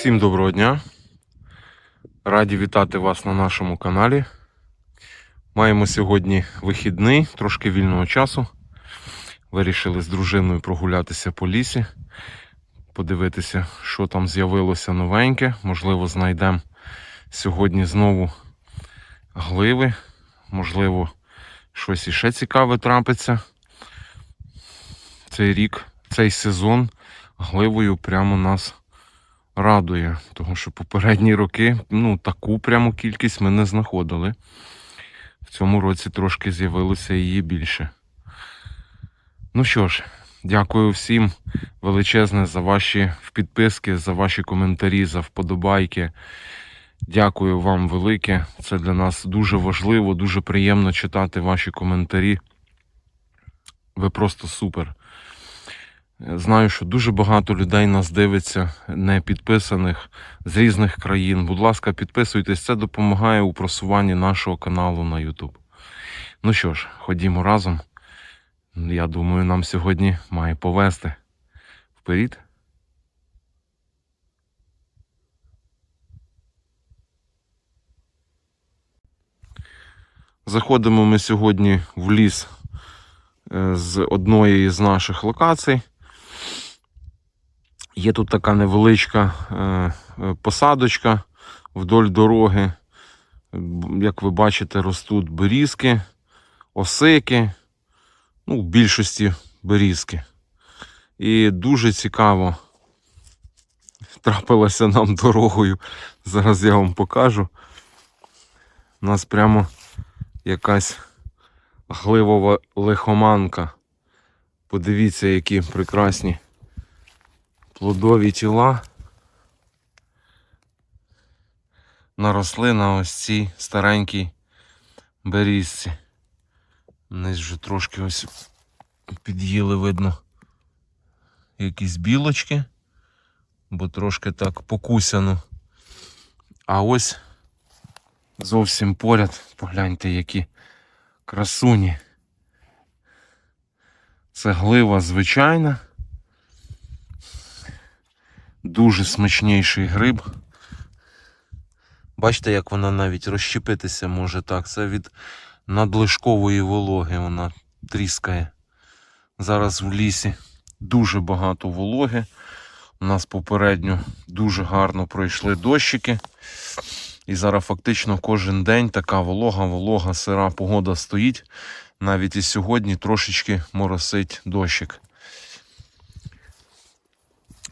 Всім доброго дня. Раді вітати вас на нашому каналі. Маємо сьогодні вихідний, трошки вільного часу. Вирішили з дружиною прогулятися по лісі, подивитися, що там з'явилося новеньке. Можливо, знайдемо сьогодні знову гливи. Можливо, щось іще цікаве трапиться. Цей рік, цей сезон гливою прямо нас радує, тому що попередні роки ну, таку пряму кількість ми не знаходили. В цьому році трошки з'явилося її більше. Ну що ж, дякую всім величезне за ваші підписки, за ваші коментарі, за вподобайки. Дякую вам велике. Це для нас дуже важливо, дуже приємно читати ваші коментарі. Ви просто супер. Знаю, що дуже багато людей нас дивиться, не підписаних з різних країн. Будь ласка, підписуйтесь, це допомагає у просуванні нашого каналу на YouTube. Ну що ж, ходімо разом. Я думаю, нам сьогодні має повести. Вперед. Заходимо ми сьогодні в ліс е, з одної з наших локацій. Є тут така невеличка е, е, посадочка вдоль дороги. Як ви бачите, ростуть берізки, осики, ну, в більшості берізки. І дуже цікаво трапилося нам дорогою. Зараз я вам покажу. У нас прямо якась гливова лихоманка. Подивіться, які прекрасні плодові тіла наросли на ось цій старенькій берізці. Десь вже трошки ось під'їли, видно, якісь білочки, бо трошки так покусяно. А ось зовсім поряд, погляньте, які красуні. Це глива звичайна. Дуже смачніший гриб. Бачите, як вона навіть розщепитися може так. Це від надлишкової вологи вона тріскає. Зараз в лісі дуже багато вологи. У нас попередньо дуже гарно пройшли дощики. І зараз фактично кожен день така волога, волога, сира погода стоїть. Навіть і сьогодні трошечки моросить дощик.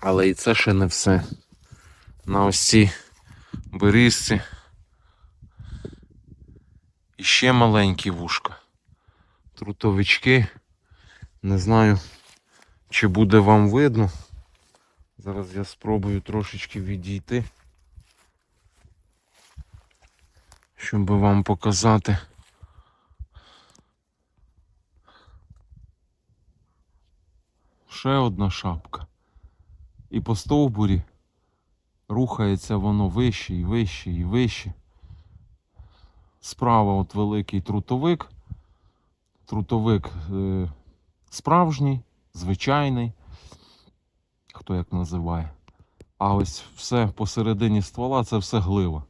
Але і це ще не все. На ось цій берізці. І ще маленькі вушка. Трутовички. Не знаю, чи буде вам видно. Зараз я спробую трошечки відійти. Щоб вам показати. Ще одна шапка. І по стовбурі рухається воно вище і вище і вище. Справа от великий трутовик. Трутовик е, справжній, звичайний. Хто як називає. А ось все посередині ствола це все глива.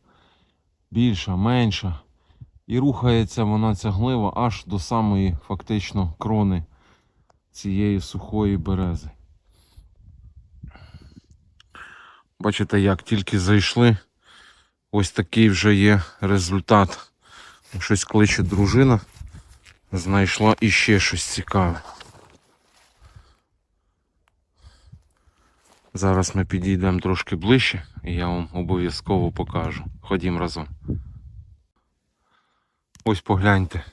Більша, менша. І рухається вона ця глива аж до самої фактично крони цієї сухої берези. Бачите, як тільки зайшли, ось такий вже є результат. Щось кличе дружина, знайшла іще щось цікаве. Зараз ми підійдемо трошки ближче і я вам обов'язково покажу. Ходім разом. Ось погляньте.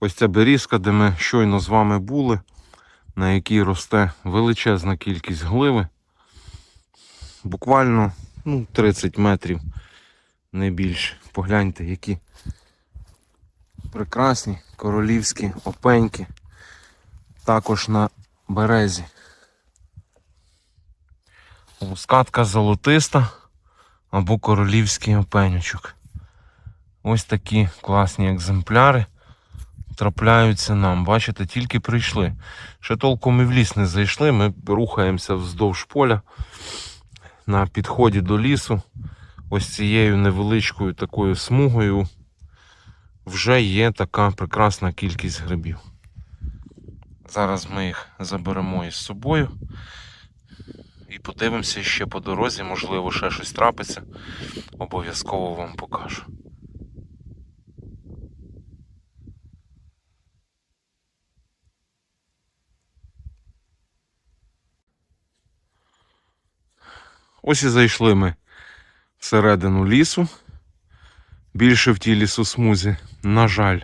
Ось ця берізка, де ми щойно з вами були, на якій росте величезна кількість гливи буквально ну, 30 метрів, не більше. Погляньте, які прекрасні королівські опеньки. Також на березі. Скатка золотиста або королівський опенючок. Ось такі класні екземпляри трапляються нам. Бачите, тільки прийшли. Ще толком і в ліс не зайшли. Ми рухаємося вздовж поля. На підході до лісу, ось цією невеличкою такою смугою, вже є така прекрасна кількість грибів. Зараз ми їх заберемо із собою і подивимося ще по дорозі, можливо, ще щось трапиться. Обов'язково вам покажу. Ось і зайшли ми всередину лісу. Більше в тій лісосмузі, на жаль,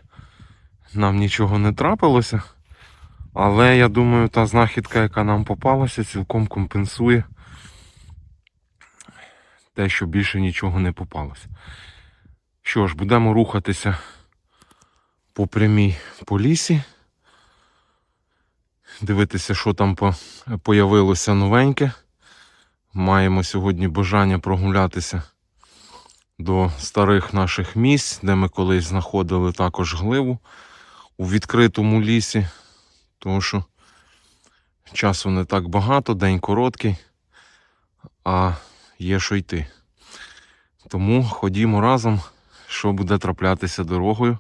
нам нічого не трапилося. Але я думаю, та знахідка, яка нам попалася, цілком компенсує те, що більше нічого не попалося. Що ж, будемо рухатися по прямій по лісі. Дивитися, що там появилося новеньке. Маємо сьогодні бажання прогулятися до старих наших місць, де ми колись знаходили також гливу у відкритому лісі. Тому що часу не так багато, день короткий, а є що йти. Тому ходімо разом, що буде траплятися дорогою,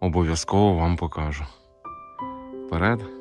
обов'язково вам покажу. Вперед.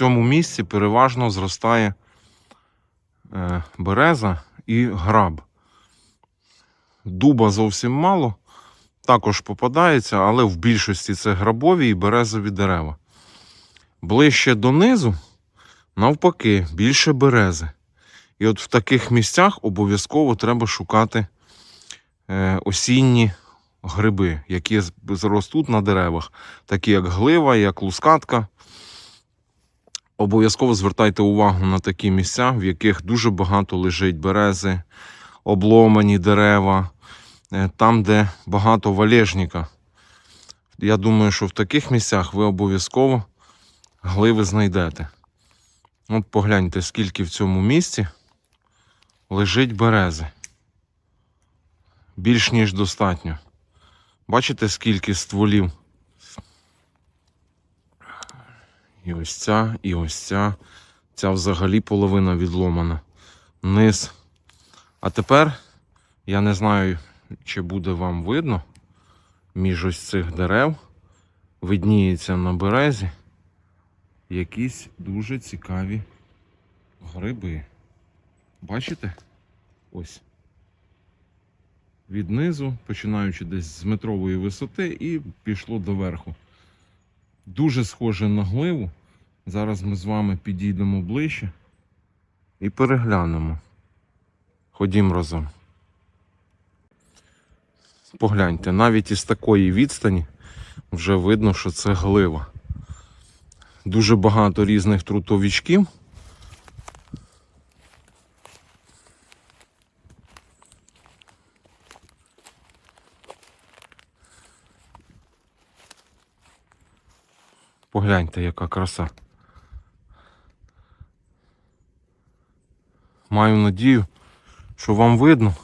Цьому місці переважно зростає е, береза і граб. Дуба зовсім мало, також попадається, але в більшості це грабові і березові дерева. Ближче донизу, навпаки, більше берези. І от в таких місцях обов'язково треба шукати е, осінні гриби, які зростуть на деревах, такі як глива, як лускатка. Обов'язково звертайте увагу на такі місця, в яких дуже багато лежить берези, обломані дерева, е, там, де багато валежника. Я думаю, що в таких місцях ви обов'язково гливи знайдете. От погляньте, скільки в цьому місці лежить берези. Більш ніж достатньо. Бачите, скільки стволів? І ось ця, і ось ця. Ця взагалі половина відломана. Низ. А тепер я не знаю, чи буде вам видно. Між ось цих дерев видніється на березі якісь дуже цікаві гриби. Бачите? Ось. Від низу, починаючи десь з метрової висоти, і пішло до верху. Дуже схоже на гливу. Зараз ми з вами підійдемо ближче і переглянемо. Ходім разом. Погляньте, навіть із такої відстані вже видно, що це глива. Дуже багато різних трутовичків. Погляньте, яка краса. Маю надію, що вам видно,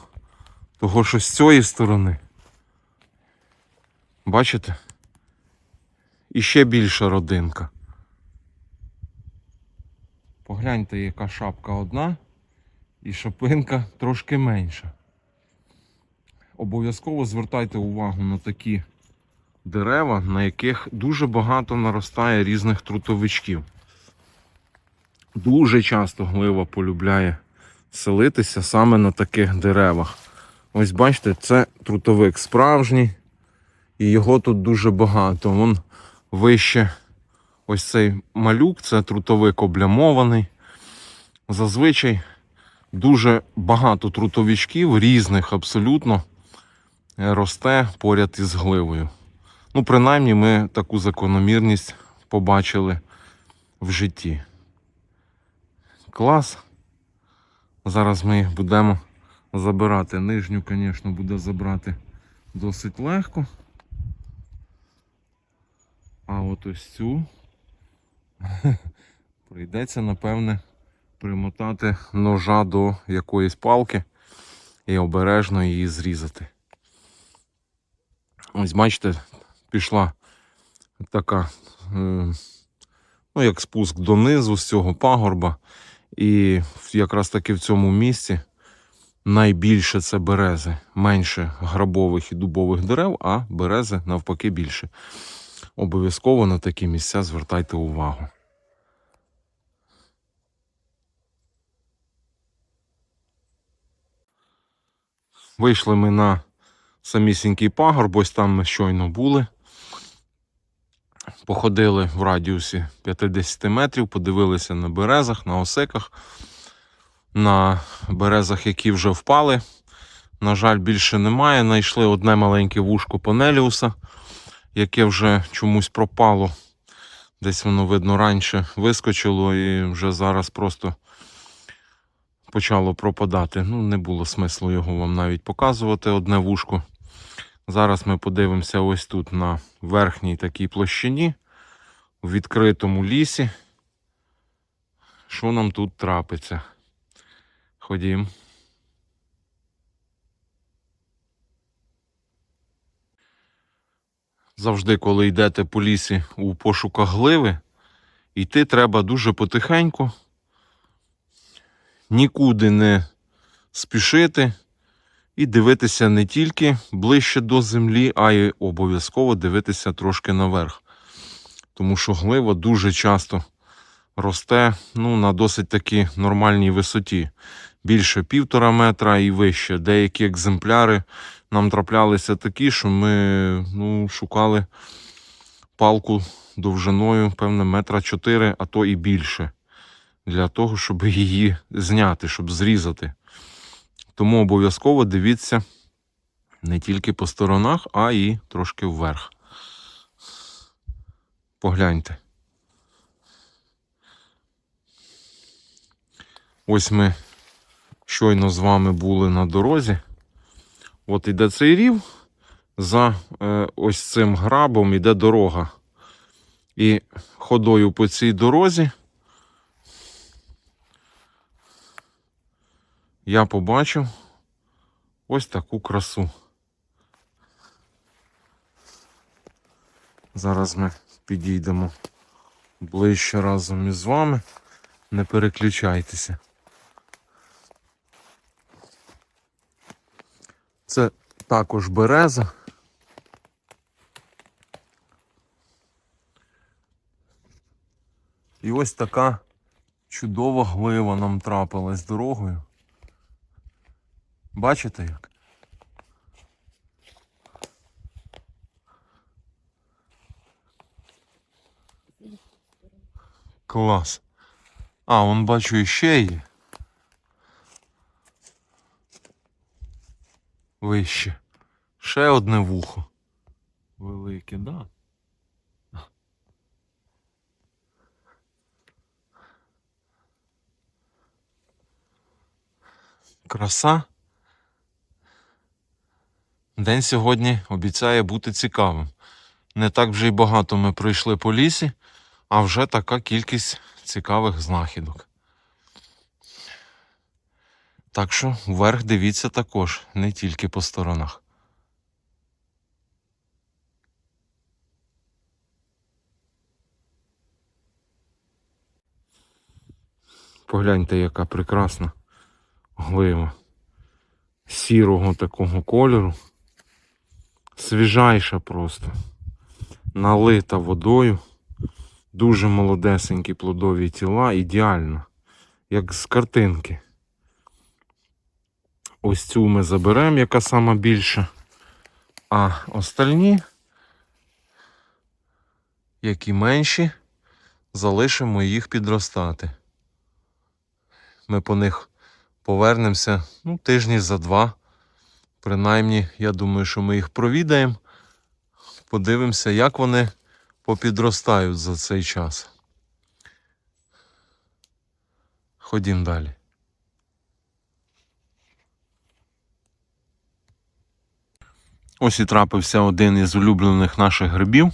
того що з цієї сторони. Бачите? І ще більша родинка. Погляньте, яка шапка одна і шапинка трошки менша. Обов'язково звертайте увагу на такі дерева, на яких дуже багато наростає різних трутовичків. Дуже часто глива полюбляє селитися саме на таких деревах. Ось бачите, це трутовик справжній, і його тут дуже багато. Вон вище ось цей малюк, це трутовик облямований. Зазвичай дуже багато трутовичків різних абсолютно е, росте поряд із гливою. Ну, принаймні, ми таку закономірність побачили в житті. Клас. Зараз ми їх будемо забирати. Нижню, звісно, буде забрати досить легко. А от ось цю прийдеться, напевне, примотати ножа до якоїсь палки і обережно її зрізати. Ось бачите, пішла така, е, ну, як спуск донизу з цього пагорба. І якраз таки в цьому місці найбільше це берези. Менше грабових і дубових дерев, а берези навпаки більше. Обов'язково на такі місця звертайте увагу. Вийшли ми на самісінький пагорб, ось там ми щойно були. Походили в радіусі 50 метрів, подивилися на березах, на осеках, на березах, які вже впали. На жаль, більше немає. Знайшли одне маленьке вушко Панеліуса, яке вже чомусь пропало. Десь воно, видно, раніше вискочило і вже зараз просто почало пропадати. Ну, не було смислу його вам навіть показувати одне вушко. Зараз ми подивимося ось тут на верхній такій площині, в відкритому лісі. Що нам тут трапиться? Ходім. Завжди, коли йдете по лісі у пошуках гливи, йти треба дуже потихеньку, нікуди не спішити і дивитися не тільки ближче до землі, а й обов'язково дивитися трошки наверх. Тому що глива дуже часто росте ну, на досить таки нормальній висоті. Більше півтора метра і вище. Деякі екземпляри нам траплялися такі, що ми ну, шукали палку довжиною, певне, метра чотири, а то і більше. Для того, щоб її зняти, щоб зрізати. Тому обов'язково дивіться не тільки по сторонах, а і трошки вверх. Погляньте. Ось ми щойно з вами були на дорозі. От іде цей рів, за е, ось цим грабом іде дорога. І ходою по цій дорозі я побачив ось таку красу. Зараз ми підійдемо ближче разом із вами. Не переключайтеся. Це також береза. І ось така чудова глива нам трапилась дорогою. Бачите як? Клас. А, он бачу іще є. Вище. Ще одне вухо. Велике, да? Краса. День сьогодні обіцяє бути цікавим. Не так вже й багато ми пройшли по лісі, а вже така кількість цікавих знахідок. Так що вверх дивіться також, не тільки по сторонах. Погляньте, яка прекрасна глива. Сірого такого кольору. Свіжайша просто. Налита водою. Дуже молодесенькі плодові тіла, ідеально. Як з картинки. Ось цю ми заберемо, яка сама більша. А остальні, які менші, залишимо їх підростати. Ми по них повернемося ну, тижні за два. Принаймні, я думаю, що ми їх провідаємо. Подивимося, як вони попідростають за цей час. Ходім далі. Ось і трапився один із улюблених наших грибів.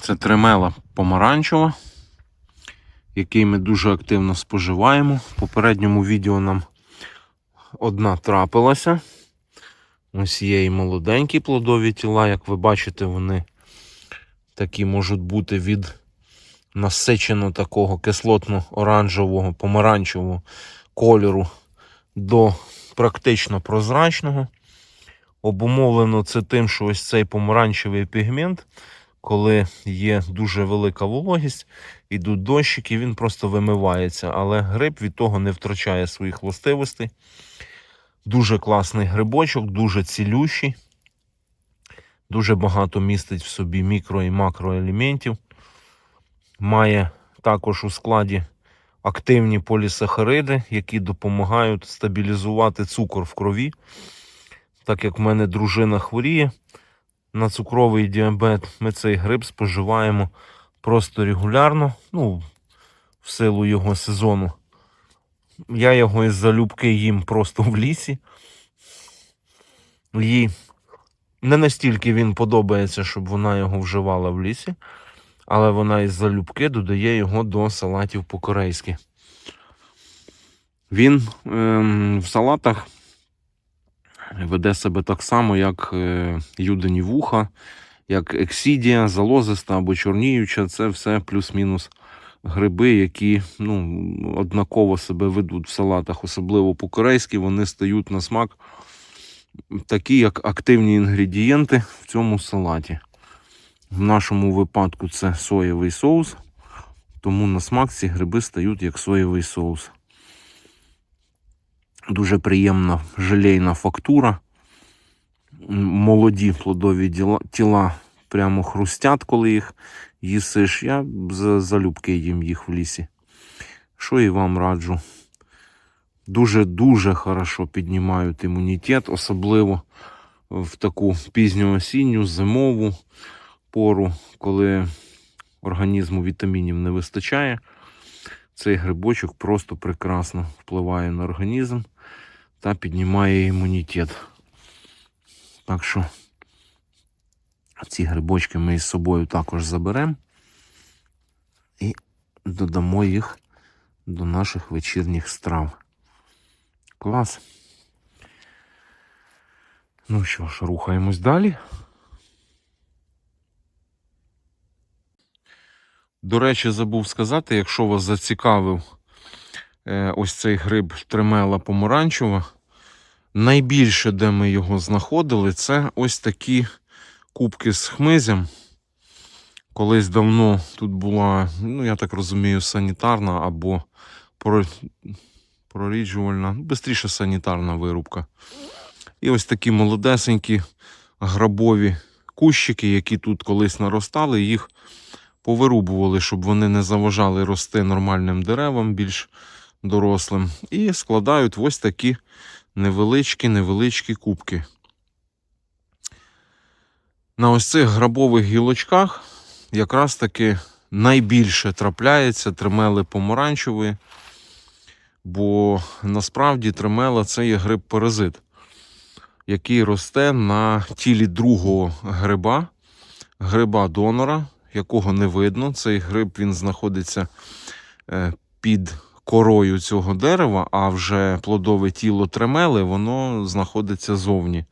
Це тремела помаранчева, який ми дуже активно споживаємо. В попередньому відео нам одна трапилася. Ось є і молоденькі плодові тіла, як ви бачите, вони такі можуть бути від насичено такого кислотно-оранжевого, помаранчевого кольору до практично прозрачного. Обумовлено це тим, що ось цей помаранчевий пігмент, коли є дуже велика вологість, ідуть дощики, він просто вимивається. Але гриб від того не втрачає своїх властивостей. Дуже класний грибочок, дуже цілющий. Дуже багато містить в собі мікро і макроелементів. Має також у складі активні полісахариди, які допомагають стабілізувати цукор в крові. Так як в мене дружина хворіє на цукровий діабет, ми цей гриб споживаємо просто регулярно, ну, в силу його сезону. Я його із залюбки їм просто в лісі. Їй не настільки він подобається, щоб вона його вживала в лісі, але вона із залюбки додає його до салатів по-корейськи. Він ем, в салатах веде себе так само, як е, юдені вуха, як ексідія, залозиста або чорніюча. Це все плюс-мінус гриби, які ну, однаково себе ведуть в салатах, особливо по-корейськи, вони стають на смак такі, як активні інгредієнти в цьому салаті. В нашому випадку це соєвий соус, тому на смак ці гриби стають як соєвий соус. Дуже приємна желейна фактура. Молоді плодові тіла прямо хрустять, коли їх їсиш. Я за- залюбки їм їх в лісі. Що і вам раджу. Дуже-дуже хорошо піднімають імунітет, особливо в таку пізню осінню, зимову пору, коли організму вітамінів не вистачає. Цей грибочок просто прекрасно впливає на організм та піднімає імунітет. Так що ці грибочки ми із собою також заберемо і додамо їх до наших вечірніх страв. Клас. Ну що ж, рухаємось далі. До речі, забув сказати, якщо вас зацікавив е, ось цей гриб тремела помаранчева, найбільше, де ми його знаходили, це ось такі кубки з хмизем. Колись давно тут була, ну я так розумію, санітарна або проріджувальна, ну, бистріше санітарна вирубка. І ось такі молодесенькі грабові кущики, які тут колись наростали, їх повирубували, щоб вони не заважали рости нормальним деревам, більш дорослим. І складають ось такі невеличкі, невеличкі кубки. На ось цих грабових гілочках якраз таки найбільше трапляється тремели помаранчевої, бо насправді тремела це є гриб-паразит, який росте на тілі другого гриба, гриба-донора, якого не видно. Цей гриб він знаходиться е, під корою цього дерева, а вже плодове тіло тремели, воно знаходиться зовні.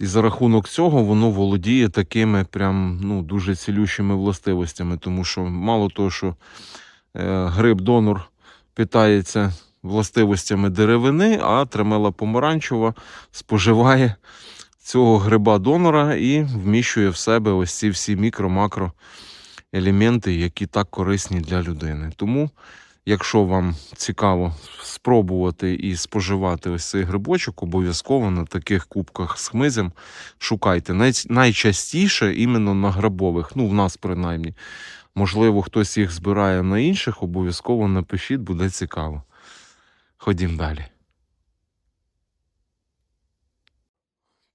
І за рахунок цього воно володіє такими прям ну, дуже цілющими властивостями, тому що мало того, що е, гриб-донор питається властивостями деревини, а тремела помаранчева споживає цього гриба донора і вміщує в себе ось ці всі мікро-макро елементи, які так корисні для людини. Тому, якщо вам цікаво спробувати і споживати ось цей грибочок, обов'язково на таких кубках з хмизем шукайте. Най- найчастіше іменно на грибових, ну в нас принаймні. Можливо, хтось їх збирає на інших, обов'язково напишіть, буде цікаво. Ходім далі.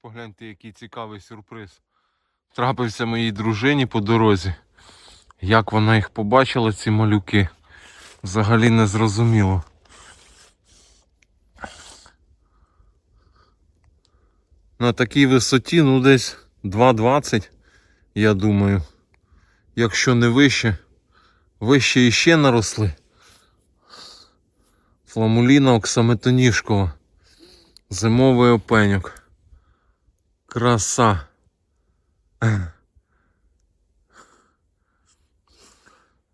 Погляньте, який цікавий сюрприз. Трапився моїй дружині по дорозі. Як вона їх побачила, ці малюки, взагалі не зрозуміло. На такій висоті, ну десь 2,20, я думаю. Якщо не вище, вище іще наросли. Фламуліна оксаметоніжкова. Зимовий опеньок. Краса.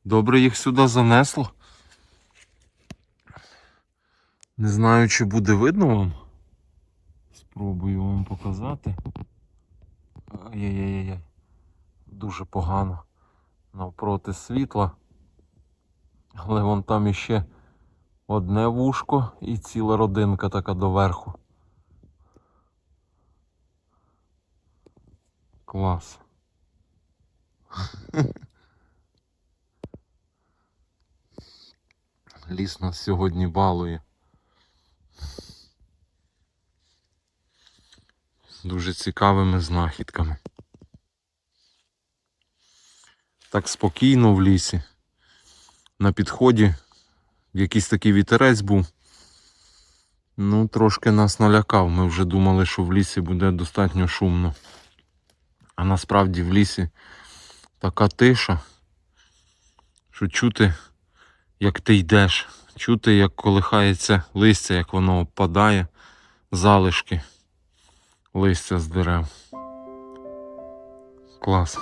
Добре їх сюди занесло. Не знаю, чи буде видно вам. Спробую вам показати. Ай-яй-яй-яй. Дуже погано. Навпроти світла. Але вон там іще одне вушко і ціла родинка така доверху. Клас. Ліс нас сьогодні балує. Дуже цікавими знахідками. Так спокійно в лісі. На підході якийсь такий вітерець був. Ну, трошки нас налякав. Ми вже думали, що в лісі буде достатньо шумно. А насправді в лісі така тиша, що чути, як ти йдеш, чути, як колихається листя, як воно опадає, залишки листя з дерев. Клас.